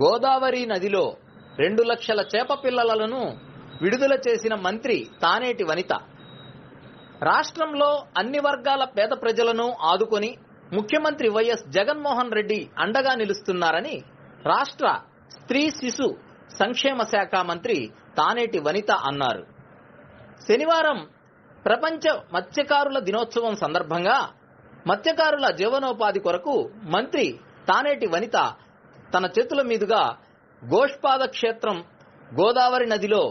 గోదావరి నదిలో రెండు లక్షల చేప పిల్లలను విడుదల చేసిన మంత్రి తానేటి వనిత. రాష్ట్రంలో అన్ని వర్గాల పేద ప్రజలను ఆదుకొని ముఖ్యమంత్రి వైఎస్ జగన్మోహన్ రెడ్డి అండగా నిలుస్తున్నారని రాష్ట్ర స్త్రీ శిశు సంక్షేమ శాఖ మంత్రి తానేటి వనిత అన్నారు. శనివారం ప్రపంచ మత్స్యకారుల దినోత్సవం సందర్భంగా మత్స్యకారుల జీవనోపాధి కొరకు మంత్రి తానేటి వనిత తన చేతుల మీదుగా గోష్పాద క్షేత్రం గోదావరి నదిలో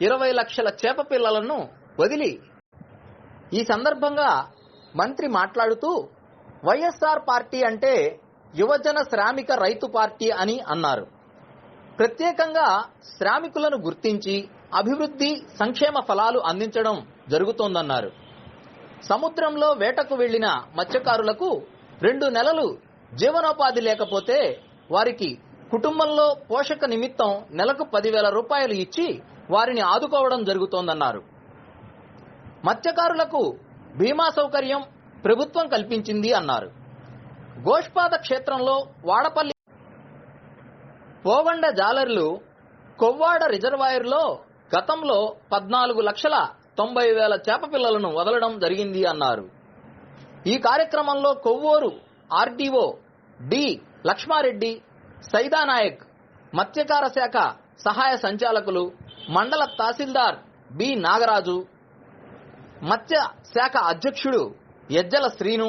ఇరవై లక్షల చేప పిల్లలను వదిలి ఈ సందర్భంగా మంత్రి మాట్లాడుతూ వైఎస్ఆర్ పార్టీ అంటే యువజన శ్రామిక రైతు పార్టీ అని అన్నారు. ప్రత్యేకంగా శ్రామికులను గుర్తించి అభివృద్ధి సంక్షేమ ఫలాలు అందించడం జరుగుతోందన్నారు. సముద్రంలో వేటకు వెళ్ళిన మత్స్యకారులకు రెండు నెలలు జీవనోపాధి లేకపోతే వారికి కుటుంబంలో పోషక నిమిత్తం నెలకు పదివేల రూపాయలు ఇచ్చి వారిని ఆదుకోవడం జరుగుతోందన్నారు. మత్స్యకారులకు బీమా సౌకర్యం ప్రభుత్వం కల్పించింది అన్నారు. గోష్పాద క్షేత్రంలో వాడపల్లి పోవండ జాలర్లు కొవ్వాడ రిజర్వాయర్లో గతంలో పద్నాలుగు లక్షల తొంభై వేల చేప పిల్లలను వదలడం జరిగింది అన్నారు. ఈ కార్యక్రమంలో కొవ్వూరు ఆర్డీఓ డి. లక్ష్మారెడ్డి సైదానాయక్ మత్స్యకార శాఖ సహాయ సంచాలకులు మండల తహసీల్దార్ బి. నాగరాజు మత్స్య శాఖ అధ్యక్షుడు ఎజ్జల శ్రీను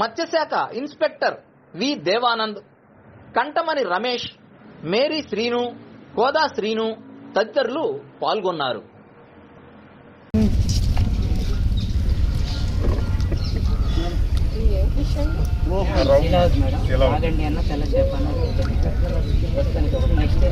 మత్స్యశాఖ inspector V. Devanand Kantamani Ramesh Mary Srinu Koda Srinu తదితరులు పాల్గొన్నారు. ఇలా ఆగండి అన్న తెల్ల చేపన్న ప్రస్తుతానికి ఒకటి నెక్స్ట్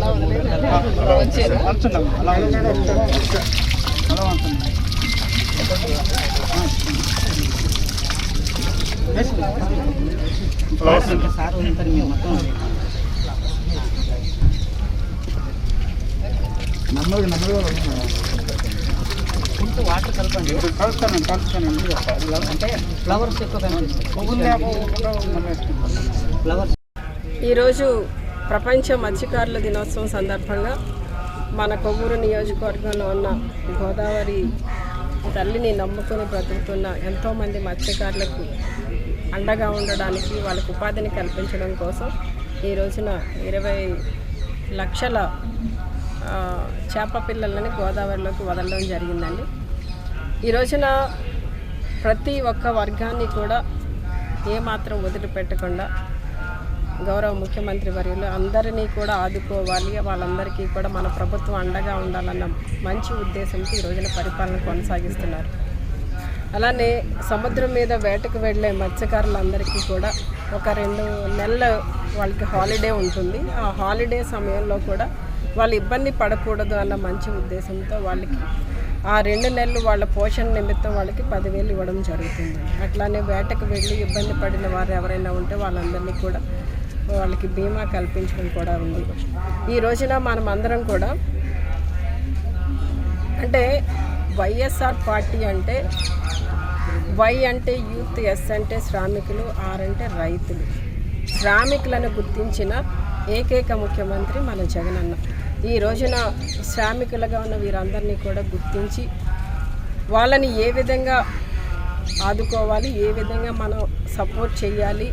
సార్ ఉంటారు మీరు మొత్తం నెమ్మది నెమ్మదిగా కొంచెం వాటర్ కలపండి. కలుస్తాను కలుస్తాను అంటే ఫ్లవర్స్ ఎక్కువ కనిపిస్తాయి. ఫ్లవర్స్ ఈరోజు ప్రపంచ మత్స్యకారుల దినోత్సవం సందర్భంగా మన కొవ్వూరు నియోజకవర్గంలో ఉన్న గోదావరి తల్లిని నమ్ముకొని బ్రతుకుతున్న ఎంతోమంది మత్స్యకారులకు అండగా ఉండడానికి వాళ్ళకు ఉపాధిని కల్పించడం కోసం ఈ రోజున ఇరవై లక్షల చేప పిల్లలని గోదావరిలోకి వదలడం జరిగిందండి. ఈ రోజున ప్రతి ఒక్క వర్గాన్ని కూడా ఏమాత్రం వదిలిపెట్టకుండా గౌరవ ముఖ్యమంత్రి వర్యులు అందరినీ కూడా ఆదుకోవాలి. వాళ్ళందరికీ కూడా మన ప్రభుత్వం అండగా ఉండాలన్న మంచి ఉద్దేశంతో ఈ రోజున పరిపాలన కొనసాగిస్తున్నారు. అలానే సముద్రం మీద వేటకు వెళ్ళే మత్స్యకారులందరికీ కూడా ఒక రెండు నెలలు వాళ్ళకి హాలిడే ఉంటుంది. ఆ హాలిడే సమయంలో కూడా వాళ్ళు ఇబ్బంది పడకూడదు అన్న మంచి ఉద్దేశంతో వాళ్ళకి ఆ రెండు నెలలు వాళ్ళ పోషణ నిమిత్తం వాళ్ళకి పదివేలు ఇవ్వడం జరుగుతుంది. అట్లానే వేటకు వెళ్ళి ఇబ్బంది పడిన వారు ఎవరైనా ఉంటే వాళ్ళందరినీ కూడా వాళ్ళకి బీమా కల్పించడం కూడా ఉంది. ఈ రోజున మనం అందరం కూడా అంటే వైఎస్ఆర్ పార్టీ అంటే వై అంటే యూత్ ఎస్ అంటే శ్రామికులు ఆర్ అంటే రైతులు. శ్రామికులను గుర్తించిన ఏకైక ముఖ్యమంత్రి మన జగనన్న. ఈ రోజున శ్రామికులుగా ఉన్న వీరందరినీ కూడా గుర్తించి వాళ్ళని ఏ విధంగా ఆదుకోవాలి ఏ విధంగా మనం సపోర్ట్ చేయాలి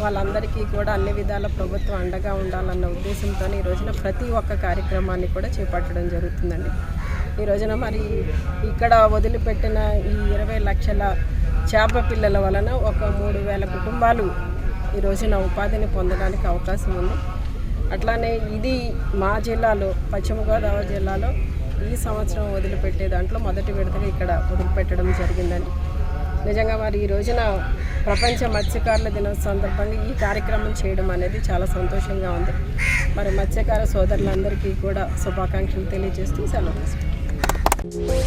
వాళ్ళందరికీ కూడా అన్ని విధాల ప్రభుత్వం అండగా ఉండాలన్న ఉద్దేశంతో ఈ రోజున ప్రతి ఒక్క కార్యక్రమాన్ని కూడా చేపట్టడం జరుగుతుందండి. ఈ రోజున మరి ఇక్కడ వదిలిపెట్టిన ఈ ఇరవై లక్షల చేప పిల్లల వలన ఒక మూడు వేల కుటుంబాలు ఈ రోజున ఉపాధిని పొందడానికి అవకాశం ఉంది. అట్లానే ఇది మా జిల్లాలో పశ్చిమ గోదావరి జిల్లాలో ఈ సంవత్సరం వదిలిపెట్టే దాంట్లో మొదటి విడతగా ఇక్కడ వదిలిపెట్టడం జరిగిందని నిజంగా మరి ఈ రోజున ప్రపంచ మత్స్యకారుల దినం సందర్భంగా ఈ కార్యక్రమం చేయడం అనేది చాలా సంతోషంగా ఉంది. మరి మత్స్యకార సోదరులందరికీ కూడా శుభాకాంక్షలు తెలియజేస్తూ సెలవు తీసుకుంటాం